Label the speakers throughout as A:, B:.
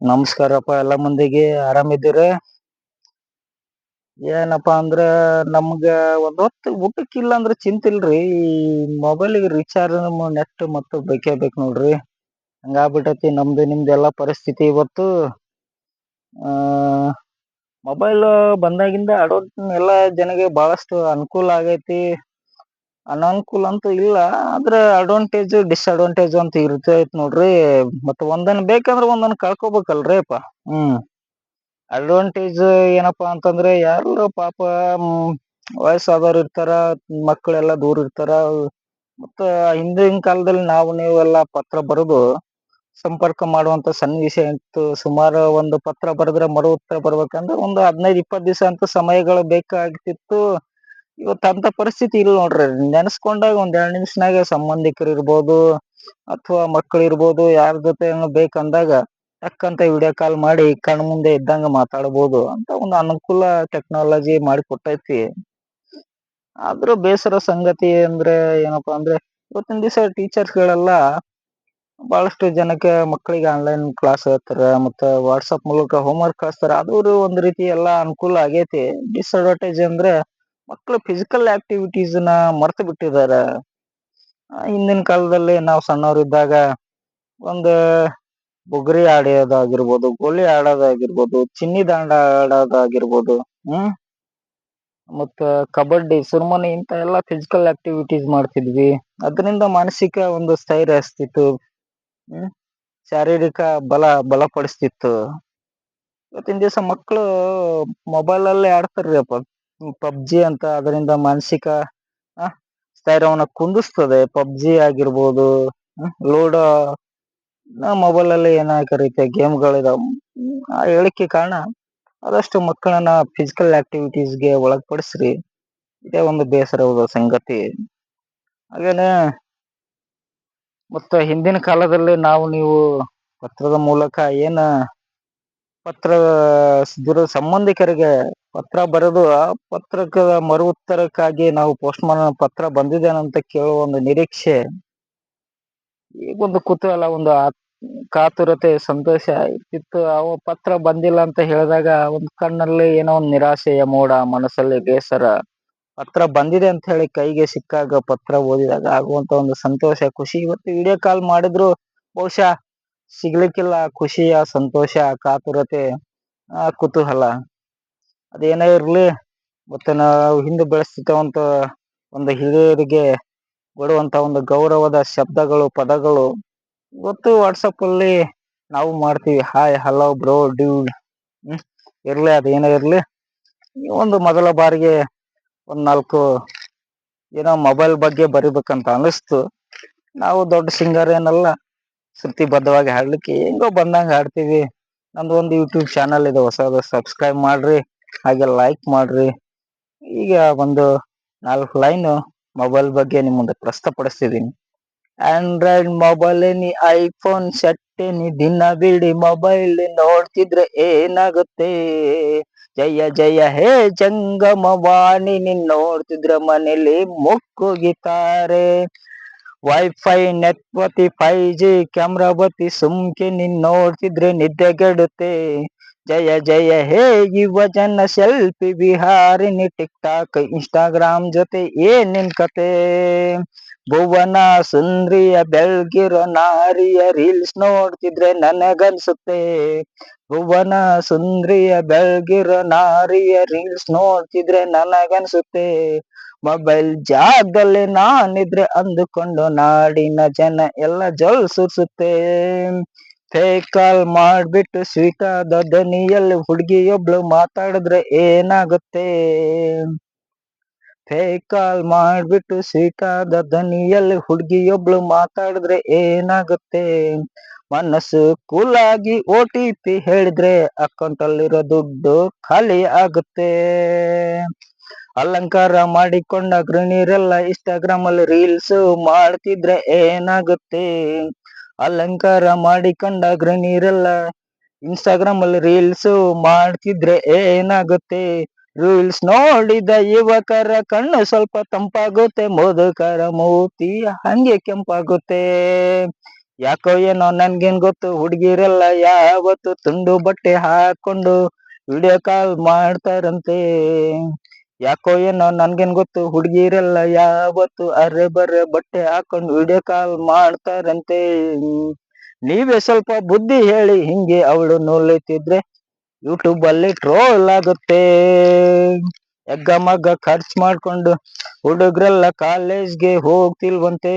A: ನಮಸ್ಕಾರಪ್ಪ ಎಲ್ಲ ಮಂದಿಗೆ. ಆರಾಮಿದ್ದೀರ ಏನಪ್ಪಾ ಅಂದ್ರ ನಮ್ಗ ಒಂದ್ ಹೊತ್ತು ಊಟಕ್ಕಿಲ್ಲ ಅಂದ್ರ ಚಿಂತಿಲ್ರಿ. ಈ ಮೊಬೈಲ್ಗೆ ರೀಚಾರ್ಜ್ ನೆಟ್ ಮತ್ತು ಬೇಕೇ ಬೇಕು ನೋಡ್ರಿ. ಹಂಗಾಗ್ಬಿಟ್ಟತಿ ನಮ್ದು ನಿಮ್ದು ಎಲ್ಲಾ ಪರಿಸ್ಥಿತಿ ಇವತ್ತು. ಆ ಮೊಬೈಲ್ ಬಂದಾಗಿಂದ ಆಡೋದ್ ಎಲ್ಲಾ ಜನಗೆ ಬಹಳಷ್ಟು ಅನುಕೂಲ ಆಗೈತಿ. ಅನನುಕೂಲ ಅಂತೂ ಇಲ್ಲ, ಆದ್ರ ಅಡ್ವಾಂಟೇಜ್ ಡಿಸ್ಅಡ್ವಾಂಟೇಜ್ ಅಂತ ಇರ್ತೈತ್ ನೋಡ್ರಿ. ಮತ್ತ ಒಂದನ್ ಬೇಕಂದ್ರ ಒಂದನ್ ಕಳ್ಕೊಬೇಕಲ್ರಿ ಅಪ್ಪ. ಹ್ಮ್. ಅಡ್ವಾಂಟೇಜ್ ಏನಪ್ಪಾ ಅಂತಂದ್ರೆ ಯಾರು ಪಾಪ ವಯಸ್ಸಾದವ್ರು ಇರ್ತಾರ ಮಕ್ಕಳೆಲ್ಲ ದೂರ ಇರ್ತಾರ. ಮತ್ತ ಹಿಂದಿನ ಕಾಲದಲ್ಲಿ ನಾವು ನೀವು ಎಲ್ಲಾ ಪತ್ರ ಬರೆದು ಸಂಪರ್ಕ ಮಾಡುವಂತ ಸನ್ನಿವೇಶ ಇತ್ತು. ಸುಮಾರು ಒಂದು ಪತ್ರ ಬರೆದ್ರೆ ಮರು ಉತ್ತರ ಬರ್ಬೇಕಂದ್ರೆ ಒಂದು ಹದಿನೈದು ಇಪ್ಪತ್ತು ದಿವಸ ಅಂತ ಸಮಯಗಳು ಬೇಕಾಗ್ತಿತ್ತು. ಇವತ್ ಅಂತ ಪರಿಸ್ಥಿತಿ ಇಲ್ಲ ನೋಡ್ರಿ. ನೆನೆಸ್ಕೊಂಡಾಗ ಒಂದ್ ಎರಡ್ ನಿಮಿಷನಾಗ ಸಂಬಂಧಿಕರು ಇರ್ಬೋದು, ಅಥವಾ ಮಕ್ಕಳು ಇರ್ಬೋದು, ಯಾರ ಜೊತೆ ಬೇಕಂದಾಗ ತಕ್ಕಂತ ವಿಡಿಯೋ ಕಾಲ್ ಮಾಡಿ ಕಣ್ ಮುಂದೆ ಇದ್ದಂಗ ಮಾತಾಡ್ಬೋದು ಅಂತ ಒಂದು ಅನುಕೂಲ ಟೆಕ್ನಾಲಜಿ ಮಾಡಿ ಕೊಟ್ಟೈತಿ. ಆದ್ರೂ ಬೇಸರ ಸಂಗತಿ ಅಂದ್ರೆ ಏನಪ್ಪಾ ಅಂದ್ರೆ ಇವತ್ತಿನ ದಿವಸ ಟೀಚರ್ಸ್ ಗಳೆಲ್ಲಾ ಬಹಳಷ್ಟು ಜನಕ್ಕೆ ಮಕ್ಕಳಿಗೆ ಆನ್ಲೈನ್ ಕ್ಲಾಸ್ ಹೇಳ್ತಾರ ಮತ್ತ ವಾಟ್ಸಪ್ ಮೂಲಕ ಹೋಮ್ ವರ್ಕ್ ಕಳಿಸ್ತಾರ. ಅದು ಒಂದ್ ರೀತಿ ಎಲ್ಲಾ ಅನುಕೂಲ ಆಗೇತಿ. ಡಿಸ್ಅಡ್ವಾಂಟೇಜ್ ಅಂದ್ರೆ ಮಕ್ಳು ಫಿಸಿಕಲ್ ಆಕ್ಟಿವಿಟೀಸ್ನ ಮರ್ತು ಬಿಟ್ಟಿದಾರ. ಹಿಂದಿನ ಕಾಲದಲ್ಲಿ ನಾವು ಸಣ್ಣವರಿದ್ದಾಗ ಒಂದು ಬುಗುರಿ ಆಡೋದಾಗಿರ್ಬೋದು ಗೋಲಿ ಆಡೋದಾಗಿರ್ಬೋದು, ಚಿನ್ನಿ ದಾಂಡ ಆಡೋದಾಗಿರ್ಬೋದು, ಹ್ಮ್? ಮತ್ತ ಕಬಡ್ಡಿ, ಸುರ್ಮನಿ ಇಂತ ಎಲ್ಲಾ ಫಿಸಿಕಲ್ ಆಕ್ಟಿವಿಟೀಸ್ ಮಾಡ್ತಿದ್ವಿ. ಅದರಿಂದ ಮಾನಸಿಕ ಒಂದು ಸ್ಥೈರ್ಯ ಅಸ್ತಿತ್ತು ಹ್ಮ್? ಶಾರೀರಿಕ ಬಲ, ಬಲಪಡಿಸ್ತಿತ್ತು. ಇವತ್ತಿನ ದಿವಸ ಮಕ್ಕಳು ಮೊಬೈಲ್ ಅಲ್ಲೇ ಆಡ್ತಾರ್ರಿ ಅಪ್ಪ ಪಬ್ಜಿ ಅಂತ ಅದರಿಂದ ಮಾನಸಿಕ ಸ್ಥೈರ್ಯವನ್ನು ಕುಂದಿಸ್ತದೆ. ಪಬ್ಜಿ ಆಗಿರ್ಬೋದು ಲೂಡೋ ಮೊಬೈಲ್ ಅಲ್ಲಿ ಏನಾಕ ರೀತಿಯ ಗೇಮ್ಗಳ ಗಳಿದಾವೆ ಹೇಳಿಕೆ ಕಾರಣ ಆದಷ್ಟು ಮಕ್ಕಳನ್ನ ಫಿಸಿಕಲ್ ಆಕ್ಟಿವಿಟೀಸ್ಗೆ ಒಳಪಡಿಸ್ರಿ ಇದೇ ಒಂದು ಬೇಸರವಾದ ಸಂಗತಿ. ಹಾಗೇನೆ, ಮತ್ತ ಹಿಂದಿನ ಕಾಲದಲ್ಲಿ ನಾವು ನೀವು ಪತ್ರದ ಮೂಲಕ ಏನ ಪತ್ರ ದೂರ ಸಂಬಂಧಿಕರಿಗೆ ಪತ್ರ ಬರೆದು ಆ ಪತ್ರಕದ ಮರು ಉತ್ತರಕ್ಕಾಗಿ ನಾವು ಪೋಸ್ಟ್ ಮನ್ ಪತ್ರ ಬಂದಿದ್ದೇನಂತ ಕೇಳುವ ಒಂದು ನಿರೀಕ್ಷೆ. ಈಗೊಂದು ಕುತೂಹಲ ಒಂದು ಕಾತುರತೆ, ಸಂತೋಷ ಇತ್ತು. ಅವ ಪತ್ರ ಬಂದಿಲ್ಲ ಅಂತ ಹೇಳಿದಾಗ ಒಂದ್ ಕಣ್ಣಲ್ಲಿ ಏನೋ ಒಂದ್ ನಿರಾಶೆಯ ಮೋಡ, ಮನಸ್ಸಲ್ಲಿ ಬೇಸರ. ಪತ್ರ ಬಂದಿದೆ ಅಂತ ಹೇಳಿ ಕೈಗೆ ಸಿಕ್ಕಾಗ ಪತ್ರ ಓದಿದಾಗ ಆಗುವಂತ ಒಂದು ಸಂತೋಷ, ಖುಷಿ. ಇವತ್ತು ವಿಡಿಯೋ ಕಾಲ್ ಮಾಡಿದ್ರು ಬಹುಶಃ ಸಿಗ್ಲಿಕ್ಕಿಲ್ಲ ಖುಷಿಯ ಸಂತೋಷ, ಕಾತುರತೆ, ಆ ಕುತೂಹಲ. ಅದೇನೇ ಇರ್ಲಿ, ಮತ್ತೆ ನಾವು ಹಿಂದೆ ಬೆಳೆಸ್ತಿದ್ದವಂತ ಒಂದು ಹಿರಿಯರಿಗೆ ಕೊಡುವಂತ ಒಂದು ಗೌರವದ ಶಬ್ದಗಳು, ಪದಗಳು ಇವತ್ತು ವಾಟ್ಸಪ್ ಅಲ್ಲಿ ನಾವು ಮಾಡ್ತೀವಿ. ಹಾಯ್ ಹಲೋ ಬ್ರೋ ಹ್ಮ್, ಇರ್ಲಿ ಇರಲಿ. ಏನ ಇರ್ಲಿ ಒಂದು ಮೊದಲ ಬಾರಿಗೆ ಒಂದ್ ನಾಲ್ಕು ಏನೋ ಮೊಬೈಲ್ ಬಗ್ಗೆ ಬರಿಬೇಕಂತ ಅನಿಸ್ತು ನಾವು ದೊಡ್ಡ ಸಿಂಗರ್ ಏನಲ್ಲ ಶ್ರುತಿ ಬದ್ಧವಾಗಿ ಹಾಡ್ಲಿಕ್ಕೆ ಹೆಂಗೋ ಬಂದಂಗ ಹಾಡ್ತೀವಿ. ನಂದು ಒಂದು ಯೂಟ್ಯೂಬ್ ಚಾನಲ್ ಇದೆ, ಹೊಸದು. ಸಬ್ಸ್ಕ್ರೈಬ್ ಮಾಡ್ರಿ, ಹಾಗೆ ಲೈಕ್ ಮಾಡ್ರಿ. ಈಗ ಒಂದು ನಾಲ್ಕು ಲೈನ್ ಮೊಬೈಲ್ ಬಗ್ಗೆ ನಿಮ್ಮ ಮುಂದೆ ಪ್ರಸ್ತುತಪಡಿಸ್ತಿದ್ದೀನಿ Android mobile any iPhone set ನೀ ದಿನ ಬಿಡಿ ಮೊಬೈಲ್ ನೋಡ್ತಿದ್ರೆ ಏನಾಗುತ್ತೆ? ಜಯ ಜಯ, ಹೇ ಜಂಗಮವಾಣಿ, ನಿನ್ ನೋಡ್ತಿದ್ರ ಮನೇಲಿ ಮುಕ್ಕುಗಿತಾರೆ. ವೈಫೈ ನೆಟ್ವತಿ ಫೈ ಜಿ ಕ್ಯಾಮ್ರಾ ಬತ್ತಿ ಸುಮ್ಕೆ ನಿನ್ ನೋಡ್ತಿದ್ರೆ ನಿದ್ದೆಗೆಡುತ್ತೆ ಜಯ ಜಯ ಹೇ ಯುವ ಜನ ಸೆಲ್ಫಿ ಬಿಹಾರಿನಿ ಟಿಕ್ ಟಾಕ್ ಇನ್ಸ್ಟಾಗ್ರಾಮ್ ಜೊತೆ ಏನ್ ನಿನ್ ಕತೆ ಭುವನ ಸುಂದ್ರಿಯ ಬೆಳ್ಗಿರೋ ನಾರಿಯ ರೀಲ್ಸ್ ನೋಡ್ತಿದ್ರೆ ನನಗನ್ಸುತ್ತೆ ಭುವನ ಸುಂದ್ರಿಯ ಬೆಳ್ಗಿರೋ ನಾರಿಯ ರೀಲ್ಸ್ ನೋಡ್ತಿದ್ರೆ ನನಗನ್ಸುತ್ತೆ ಮೊಬೈಲ್ ಜಾಗದಲ್ಲಿ ನಾನಿದ್ರೆ ಅಂದುಕೊಂಡು ನಾಡಿನ ಜನ ಎಲ್ಲ ಜೊಲ್ ಸುರ್ಸುತ್ತೆ. ಕಾಲ್ ಮಾಡ್ಬಿಟ್ಟು ಸ್ವೀಟ್ ಆದ ದನಿಯಲ್ಲಿ ಹುಡುಗಿಯೊಬ್ಳು ಮಾತಾಡಿದ್ರೆ ಏನಾಗುತ್ತೆ? ಕಾಲ್ ಮಾಡ್ಬಿಟ್ಟು ಸ್ವೀಟ್ ಆದ ದನಿಯಲ್ಲಿ ಹುಡುಗಿಯೊಬ್ಳು ಮಾತಾಡಿದ್ರೆ ಏನಾಗುತ್ತೆ? ಮನಸ್ಸು ಕೂಲಾಗಿ ಓ ಟಿ ಪಿ ಹೇಳಿದ್ರೆ ಅಕೌಂಟ್ ಅಲ್ಲಿರೋ ದುಡ್ಡು ಖಾಲಿ ಆಗುತ್ತೆ. ಅಲಂಕಾರ ಮಾಡಿಕೊಂಡ ಗೃಹಿಣಿಯರೆಲ್ಲ ಇನ್ಸ್ಟಾಗ್ರಾಮ್ ಅಲ್ಲಿ ರೀಲ್ಸ್ ಮಾಡ್ತಿದ್ರೆ ಏನಾಗುತ್ತೆ? ಅಲಂಕಾರ ಮಾಡಿಕೊಂಡ ಗೃಹಿಣಿಯರೆಲ್ಲ ಇನ್ಸ್ಟಾಗ್ರಾಮ್ ಅಲ್ಲಿ ರೀಲ್ಸ್ ಮಾಡ್ತಿದ್ರೆ ಏನಾಗುತ್ತೆ? ರೀಲ್ಸ್ ನೋಡಿದ ಯುವಕರ ಕಣ್ಣು ಸ್ವಲ್ಪ ತಂಪಾಗುತ್ತೆ ಮೋದಕರ ಮೂತಿ ಹಂಗೆ ಕೆಂಪಾಗುತ್ತೆ. ಯಾಕೋ ಏನೋ ನನ್ಗೇನ್ ಗೊತ್ತು, ಹುಡುಗಿರೆಲ್ಲ ಯಾವತ್ತು ತುಂಡು ಬಟ್ಟೆ ಹಾಕೊಂಡು ವಿಡಿಯೋ ಕಾಲ್ ಮಾಡ್ತಾರಂತೆ. ಯಾಕೋ ಏನೋ ನನ್ಗೇನ್ ಗೊತ್ತು, ಹುಡುಗಿರೆಲ್ಲ ಯಾವತ್ತು ಅರೆ ಬರೆ ಬಟ್ಟೆ ಹಾಕೊಂಡು ವಿಡಿಯೋ ಕಾಲ್ ಮಾಡ್ತಾರಂತೆ. ನೀವೇ ಸ್ವಲ್ಪ ಬುದ್ಧಿ ಹೇಳಿ, ಹಿಂಗೆ ಅವಳು ನೋಲೈತಿದ್ರೆ ಯೂಟ್ಯೂಬ್ ಅಲ್ಲಿ ಟ್ರೋಲ್ ಆಗುತ್ತೆ. ಎಗ್ಗ ಮಗ್ಗ ಖರ್ಚು ಮಾಡ್ಕೊಂಡು ಹುಡುಗ್ರೆಲ್ಲ ಕಾಲೇಜ್ಗೆ ಹೋಗ್ತಿಲ್ವಂತೆ.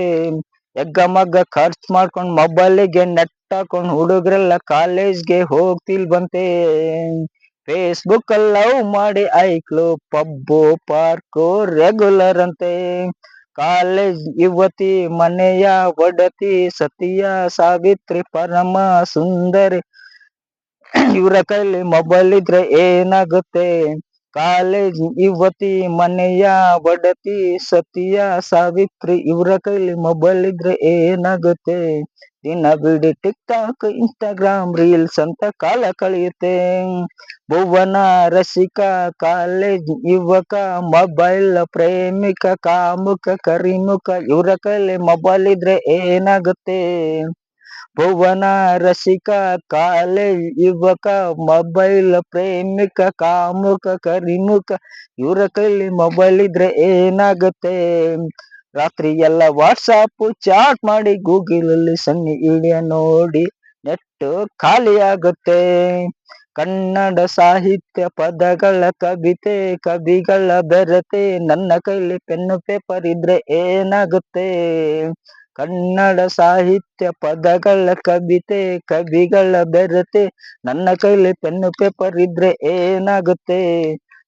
A: ಎಗ್ಗ ಮಗ್ಗ ಖರ್ಚು ಮಾಡ್ಕೊಂಡು ಮೊಬೈಲಿಗೆ ನೆಟ್ ಹಾಕೊಂಡು ಹುಡುಗ್ರೆಲ್ಲ ಕಾಲೇಜ್ಗೆ ಹೋಗ್ತಿಲ್ವಂತೆ. ಫೇಸ್ಬುಕ್ ಲವ್ ಮಾಡಿ ಐಕ್ಳು ಪಬ್ಬು, ಪಾರ್ಕು ರೆಗ್ಯುಲರ್ ಅಂತೆ ಕಾಲೇಜ್ ಯುವತಿ, ಮನೆಯ ಒಡತಿ, ಸತಿಯ ಸಾವಿತ್ರಿ, ಪರಮ ಸುಂದರಿ. ಇವರ ಕೈಲಿ ಮೊಬೈಲ್ ಇದ್ರೆ ಏನಾಗುತ್ತೆ? ಕಾಲೇಜ್ ಯುವತಿ, ಮನೆಯ ಒಡತಿ, ಸತಿಯ ಸಾವಿತ್ರಿ, ಇವರ ಕೈಲಿ ಮೊಬೈಲ್ ಇದ್ರೆ ಏನಾಗುತ್ತೆ? ದಿನ ಬಿಡಿ ಟಿಕ್ ಟಾಕ್, ಇನ್ಸ್ಟಾಗ್ರಾಮ್, ರೀಲ್ಸ್ ಅಂತ ಕಾಲ ಕಳೆಯುತ್ತೆ. ಭುವನ ರಸಿಕ ಕಾಲೇಜ್ ಯುವಕ, ಮೊಬೈಲ್ ಪ್ರೇಮಿಕ, ಕಾಮುಕ ಕರಿಮುಖ ಇವರ ಕೈಲಿ ಮೊಬೈಲ್ ಇದ್ರೆ ಏನಾಗುತ್ತೆ? ಭುವನ ರಸಿಕ ಕಾಲೇಜ್ ಯುವಕ, ಮೊಬೈಲ್ ಪ್ರೇಮಿಕ, ಕಾಮುಕ ಕರಿಮುಖ ಇವರ ಕೈಲಿ ಮೊಬೈಲ್ ಇದ್ರೆ ಏನಾಗುತ್ತೆ? ರಾತ್ರಿ ಎಲ್ಲ ವಾಟ್ಸಾಪ್ ಚಾಟ್ ಮಾಡಿ ಗೂಗಲ್ ಅಲ್ಲಿ ಸನ್ನಿ ಇಡಿಯ ನೋಡಿ ನೆಟ್ ಖಾಲಿ ಆಗುತ್ತೆ ಕನ್ನಡ ಸಾಹಿತ್ಯ ಪದಗಳ ಕವಿತೆ ಕವಿಗಳ ಬೆರತೆ ನನ್ನ ಕೈಲಿ ಪೆನ್ನು ಪೇಪರ್ ಇದ್ರೆ ಏನಾಗುತ್ತೆ? ಕನ್ನಡ ಸಾಹಿತ್ಯ ಪದಗಳ ಕವಿತೆ ಕವಿಗಳ ಬೆರತೆ ನನ್ನ ಕೈಲಿ ಪೆನ್ನು ಪೇಪರ್ ಇದ್ರೆ ಏನಾಗುತ್ತೆ?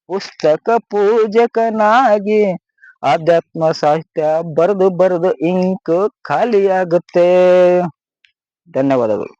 A: ಪುಸ್ತಕ ಪೂಜಕನಾಗಿ ಆಧ್ಯಾತ್ಮ ಸಾಹಿತ್ಯ ಬರೆದು ಬರೆದು ಇಂಕು ಖಾಲಿಯಾಗುತ್ತೆ. ಧನ್ಯವಾದಗಳು.